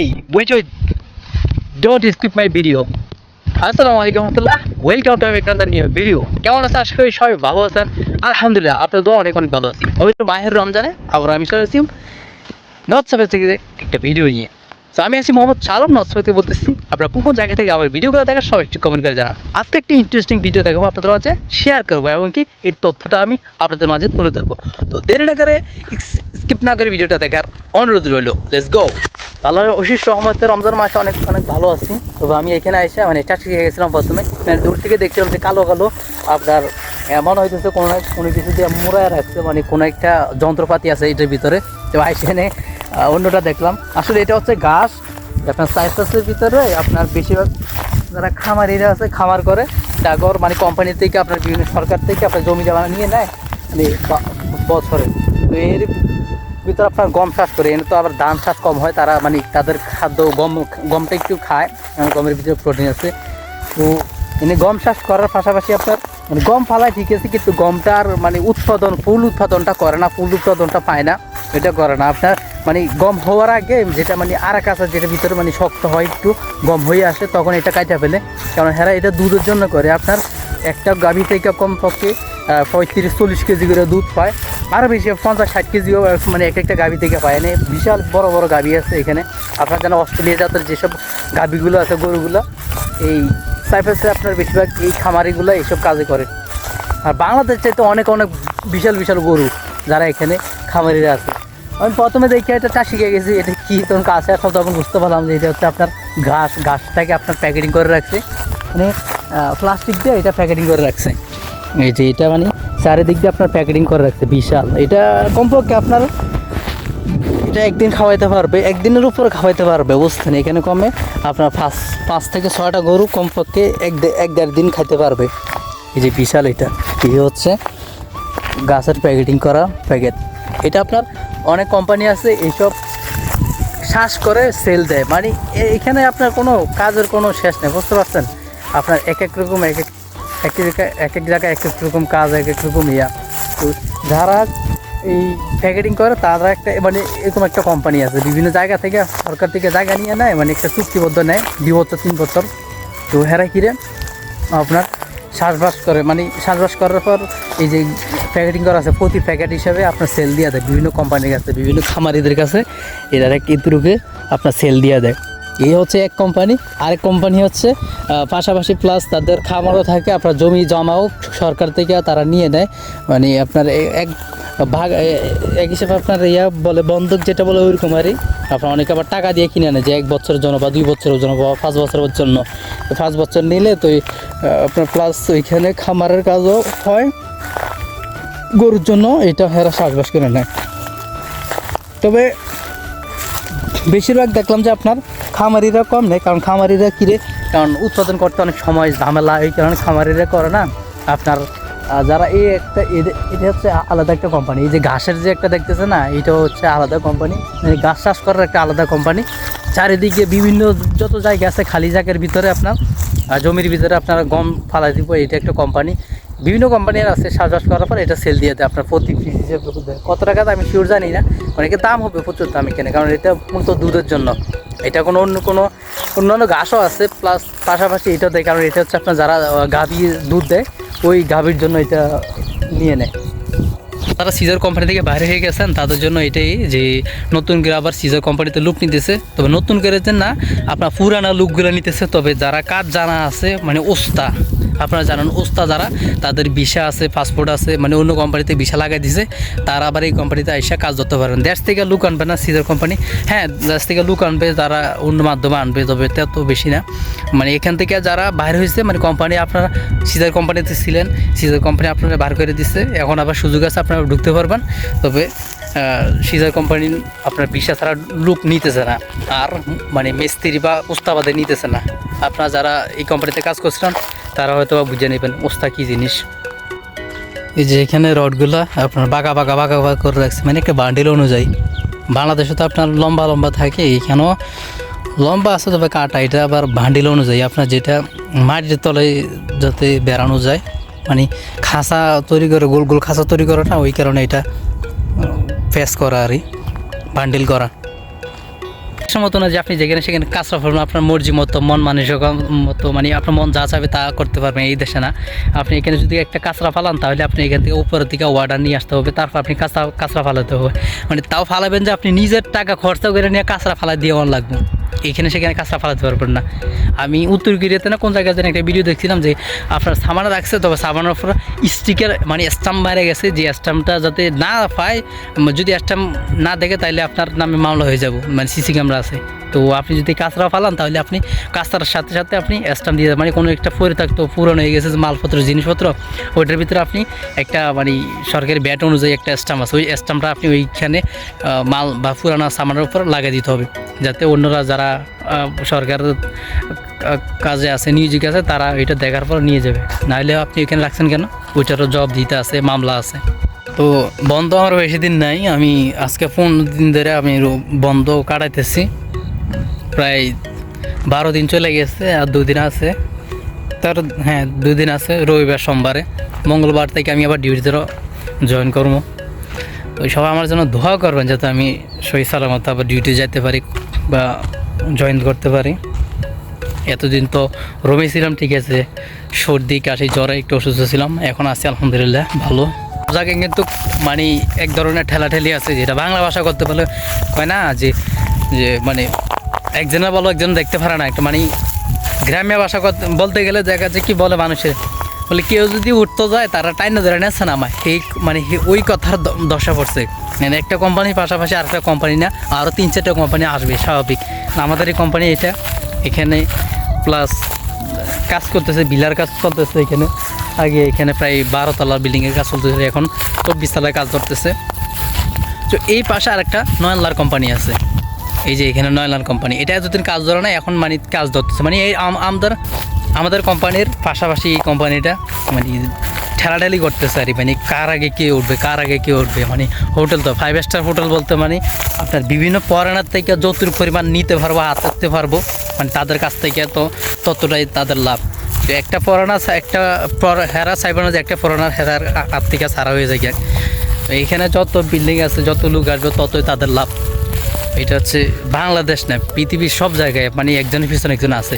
wait wait. Don't skip my video. আসসালামু আলাইকুম রহমতুল্লাহ ওয়েলকাম টু একটা নিউ ভিডিও কেমন আছে আশা করি সবাই ভালো আছেন। আলহামদুলিল্লাহ আপনার দোয়া অনেক অনেক ভালো আছি। তো মাহের রমজানে আবার আমি চলে আসি নট সাফের থেকে একটা ভিডিও নিয়ে। তো আমি আছি মোহাম্মদ সাফের থেকে বলতেছি। আপনারা কোন জায়গা থেকে আমার ভিডিওগুলো দেখার সবাই একটু কমেন্ট করে জানান। আজকে একটি ইন্টারেস্টিং ভিডিও দেখাবো আপনাদের মাঝে শেয়ার করব এবং কি এই তথ্যটা আমি আপনাদের মাঝে তুলে ধরবো। তো দেরি না করে স্কিপ না করে ভিডিওটা দেখার অনুরোধ রইল। লেটস গো আল্লাহর অশেষ রহমতে রমজান মাসে অনেক অনেক ভালো আছি। তবে আমি এখানে এসে মানে চাষি খেয়ে গেছিলাম প্রথমে। মানে দূর থেকে দেখছিলাম যে কালো কালো। আপনার এমন হইতেছে কোনো কোনো কিছু দিয়ে মোড়ায় রাখছে মানে কোনো একটা যন্ত্রপাতি আছে এটার ভিতরে। তো এখানে অন্যটা দেখলাম। আসলে এটা হচ্ছে ঘাস। আপনার সাইপ্রাসের ভিতরে আপনার বেশিরভাগ যারা খামারিরা আছে, খামার করে, ডাগর মানে কোম্পানি থেকে আপনার বিভিন্ন সরকার থেকে আপনার জমি জমা নিয়ে নেয় মানে বছরে। তো এর ভিতরে আপনার গম চাষ করে, এনে তো আবার ধান চাষ কম হয়, তারা মানে তাদের খাদ্য গম, গমটা একটু খায় গমের ভিতরে প্রোটিন আছে। তো এনে গম চাষ করার পাশাপাশি আপনার মানে গম ফালায় ঠিক আছে, কিন্তু গমটার মানে উৎপাদন, ফুল উৎপাদনটা করে না, ফুল উৎপাদনটা পায় না। এটা করে না আপনার মানে গম হওয়ার আগে যেটা মানে আর আছে যেটা ভিতরে মানে শক্ত হয়, একটু গম হয়ে আসে, তখন এটা কাটা ফেলে। কারণ হ্যাঁ এটা দুধের জন্য করে। আপনার একটা গাভী থেকে কমপক্ষে পঁয়ত্রিশ, চল্লিশ কেজি করে দুধ পায়। আরও বেশি, পঞ্চাশ, ষাট কেজিও মানে এক একটা গাভী থেকে পায়। এনে বিশাল বড় বড় গাভী আছে এখানে। আপনার যেন অস্ট্রেলিয়া জাতের যেসব গাভীগুলো আছে, গরুগুলো, এই সাইপ্রাসে আপনার বেশিরভাগ এই খামারিগুলো এইসব কাজে করে। আর বাংলাদেশ চাইতে অনেক অনেক বিশাল বিশাল গরু যারা এখানে খামারিরা আছে। আমি প্রথমে দেখে এটা গিয়ে গেছি, এটা কি তখন কাছে? আসলাম তখন বুঝতে পারলাম যে এটা হচ্ছে আপনার ঘাস, ঘাসটাকে আপনার প্যাকেটিং করে রাখছে। মানে প্লাস্টিক দিয়ে এটা প্যাকেটিং করে রাখছে। এই যে এটা মানে চারিদিক দিয়ে আপনার প্যাকেটিং করে রাখছে, বিশাল। এটা কমপক্ষে আপনার, এটা একদিন খাওয়াইতে পারবে, একদিনের উপরে খাওয়াইতে পারবে, বুঝছেন? এখানে কমে আপনার পাঁচ পাঁচ থেকে ছয়টা গরু কমপক্ষে এক এক দেড় দিন খাইতে পারবে। এই যে বিশাল এটা। এই হচ্ছে গাছের প্যাকেটিং করা প্যাকেট এটা আপনার অনেক কোম্পানি আছে, এইসব শ্বাস করে সেল দেয়। মানে এখানে আপনার কোনো কাজের কোনো শেষ নেই, বুঝতে পারছেন? আপনার এক এক রকম, এক এক এক এক এক জায়গায় এক এক রকম কাজ, এক এক রকম ইয়া। তো যারা এই প্যাকেটিং করে, তারা একটা মানে এরকম একটা কোম্পানি আছে। বিভিন্ন জায়গা থেকে, সরকার থেকে জায়গা নিয়ে নেয় মানে একটা চুক্তিবদ্ধ নেয়, দুই বছর, তিন বছর। তো হেরা কিরে, আপনার শ্বাসবাস করে মানে শ্বাসবাস করার পর এই যে প্যাকেটিং করা আছে, প্রতি প্যাকেট হিসাবে আপনার সেল দিয়ে দেয়। বিভিন্ন কোম্পানির কাছে, বিভিন্ন খামারিদের কাছে এরা কিন্তু আপনার সেল দিয়ে দেয়। এই হচ্ছে এক কোম্পানি আরেক কোম্পানি হচ্ছে পাশাপাশি প্লাস তাদের খামারও থাকে, আপনার জমি জমাও সরকার থেকে তারা নিয়ে নেয়। মানে আপনার এক ভাগ এক হিসেবে আপনার ইয়া বলে বন্ধক যেটা বলে ওইরকম আরই আপনার অনেকে আবার টাকা দিয়ে কিনে নেয় যে এক বছরের জন্য বা দুই বছরের জন্য বা পাঁচ বছরের জন্য। পাঁচ বছর নিলে তো আপনার প্লাস ওইখানে খামারের কাজও হয়। গরুর জন্য এটা হেরা চাষবাস করে নেয়। তবে বেশিরভাগ দেখলাম যে আপনার খামারিরা কম নেই কারণ খামারিরা কিরে কারণ উৎপাদন করতে অনেক সময় ঝামেলা, এই কারণে খামারিরা করে না। আপনার যারা এই একটা এটা হচ্ছে আলাদা একটা কোম্পানি এই যে ঘাসের যে একটা দেখতেছে না এটা হচ্ছে আলাদা কোম্পানি মানে ঘাস চাষ করার একটা আলাদা কোম্পানি চারিদিকে বিভিন্ন যত জায়গা আছে, খালি জায়গার ভিতরে আপনার জমির ভিতরে আপনার গম ফালাই দিব, এটা একটা কোম্পানি বিভিন্ন কোম্পানির আছে চাষবাস করার পর এটা সেল দিয়ে দেয়। আপনার প্রতি পিস হিসেবে কত টাকা আমি শিওর জানি না। অনেকে দাম হবে প্রচুর দাম এখানে কারণ এটা মূলত দুধের জন্য। এটা কোনো অন্য, কোনো অন্যান্য ঘাসও আছে প্লাস পাশাপাশি এটা দেয়, কারণ এটা হচ্ছে আপনার যারা গাভী দুধ দেয়, ওই গাভীর জন্য এটা নিয়ে নেয়। তারা সিজার কোম্পানি থেকে বাইরে হয়ে গেছেন, তাদের জন্য এটাই যে নতুন করে আবার সিজার কোম্পানিতে লুক নিতেছে। তবে নতুন করে না, আপনার পুরানা লুকগুলো নিতেছে, তবে যারা কাজ জানা আছে মানে ওস্তা আপনারা জানেন ওস্তা যারা, তাদের ভিসা আছে পাসপোর্ট আছে মানে অন্য কোম্পানিতে ভিসা লাগাই দিছে, তারা আবার এই কোম্পানিতে এসে কাজ করতে পারবেন। দেশ থেকে লুক আনবে না, সিজার কোম্পানি হ্যাঁ দেশ থেকে লুক আনবে তারা অন্য মাধ্যমে আনবে, তবে তো বেশি না। মানে এখান থেকে যারা বাইরে হয়েছে মানে কোম্পানি আপনারা, সিজার কোম্পানিতে ছিলেন, সিজার কোম্পানি আপনারা বার করে দিচ্ছে এখন আবার সুযোগ আছে, আপনারা ঢুকতে পারবেন। তবে সিজার কোম্পানি আপনার ভিসা ছাড়া লুক নিতেছে না, আর মানে মিস্ত্রি বা উস্তাবাদে নিতেছে না। আপনারা যারা এই কোম্পানিতে কাজ করছিলেন তারা হয়তো বা বুঝে নেবেন ওস্তা কী জিনিস। এই যে এখানে রডগুলো আপনার বাঁকা বাঁকা বাঁকা বাঁকা করে রাখছে মানে একটা বান্ডিল অনুযায়ী। বাংলাদেশে তো আপনার লম্বা লম্বা থাকে, এখানেও লম্বা আছে, তবে কাটা, এটা আবার ভান্ডিল অনুযায়ী। আপনার যেটা মাটির তলে যাতে বেড়ানো যায় মানে খাঁচা তৈরি করে, গোল গোল খাঁচা তৈরি করে না ওই কারণে এটা ফেস করা আর বান্ডিল করা। বাংলাদেশের মতো না যে আপনি যেখানে সেখানে কাজটা করবেন আপনার মর্জি মতো, মন মানসিক মতো মানে আপনার মন যা চাবে তা করতে পারবেন এই দেশে না। আপনি এখানে যদি একটা কাঁচরা ফালান, তাহলে আপনি এখান থেকে উপরের দিকে ওয়ার্ডার নিয়ে আসতে হবে, তারপর আপনি কাঁচরা কাঁচরা ফালাতে হবে। মানে তাও ফালাবেন যে আপনি নিজের টাকা খরচা করে নিয়ে কাঁচরা ফালা দিয়ে অন লাগবে। এখানে সেখানে কাঁচরা ফালাতে পারবেন না। আমি উত্তর কোরিয়াতে না কোন জায়গায় যেন একটা ভিডিও দেখছিলাম যে আপনার সাবানা রাখছে, তবে সাবানের উপর স্টিকার মানে স্টাম্প মারে গেছে, যে স্টাম্পটা যাতে না পায়, যদি স্টাম্প না দেখে তাহলে আপনার নামে মামলা হয়ে যাব মানে সিসি ক্যামেরা আছে। তো আপনি যদি কাঁচরা ফালান, তাহলে আপনি কাঁচরার সাথে সাথে আপনি স্টাম্প দিয়ে মানে কোনো একটা পরে থাকতো, পুরনো হয়ে গেছে মালপত্র, জিনিসপত্র, ওইটার ভিতরে আপনি একটা মানে সরকারি ব্যাট অনুযায়ী একটা স্টাম্প আছে। ওই স্টাম্পটা আপনি ওইখানে মাল বা পুরানো সামানের উপর লাগিয়ে দিতে হবে, যাতে অন্যরা যারা সরকারের আহ, কাজে আছে নিয়োজিত আছে তারা এটা দেখার পর নিয়ে যাবে। নাহলে আপনি এখানে রাখছেন কেন? ওইটারও জব দিতে আছে মামলা আছে। তো বন্ধ আমার বেশি দিন নাই আমি আজকে পনেরো দিন ধরে আমি বন্ধ কাটাইতেছি। প্রায় বারো দিন চলে গেছে আর দুদিন আছে। তার হ্যাঁ দুদিন আছে রবিবার সোমবারে। মঙ্গলবার থেকে আমি আবার ডিউটিতে জয়েন করব। তো সবাই আমার জন্য দোয়া করবেন যাতে আমি সহি সালামত আবার ডিউটি যেতে পারি বা জয়েন করতে পারি। এতদিন তো রমে ছিলাম, ঠিক আছে। সর্দি, কাশি, জ্বরে, একটু অসুস্থ ছিলাম। এখন আছি, আলহামদুলিল্লাহ, ভালো। যাকে কিন্তু মানে এক ধরনের ঠেলাঠেলি আছে, যেটা বাংলা ভাষা করতে পারলে কয় না, যে যে মানে একজনের বলো একজন দেখতে পারে না। একটা মানে গ্রাম্য ভাষা বলতে গেলে দেখা যাচ্ছে কি বলে মানুষের বলে কেউ যদি উঠতে যায়, তারা টাইনা ধরে নেছে না আমায়। এই মানে ওই কথার দশা পড়ছে। মানে একটা কোম্পানির পাশাপাশি আরেকটা কোম্পানি না আরও তিন চারটা কোম্পানি আসবে, স্বাভাবিক। আমাদের এই কোম্পানি এটা এখানে প্লাস কাজ করতেছে, বিলার কাজ চলতেছে এখানে। আগে এখানে প্রায় বারো তলার বিল্ডিংয়ের কাজ চলতেছে, এখন চব্বিশ তলায় কাজ করতেছে। তো এই পাশে আরেকটা নয়নলার কোম্পানি আছে। এই যে এখানে নয়নলার কোম্পানি। এটা এতদিন কাজ ধরে না এখন মানে কাজ ধরতেছে। মানে এই আম- আমাদের আমাদের কোম্পানির পাশাপাশি এই কোম্পানিটা মানে ঠেলাঠেলি করতেছে আর মানে কার আগে কে উঠবে, কার আগে কে উঠবে মানে হোটেল তো ফাইভ স্টার হোটেল বলতে মানে আপনার বিভিন্ন ফরেনার থেকে যতটুকু পরিমাণ নিতে পারব হাতাতে পারব মানে তাদের কাছ থেকে তো ততটাই তাদের লাভ। তো একটা ফরেনার একটা হেরা সাইবার যে একটা ফরেনার হেরার হাত থেকে সারা হয়ে যায় এইখানে যত বিল্ডিং আছে, যত লোক আসবে, ততই তাদের লাভ। এটা হচ্ছে বাংলাদেশ না, পৃথিবীর সব জায়গায় মানে একজনের পিছনে একজন আছে।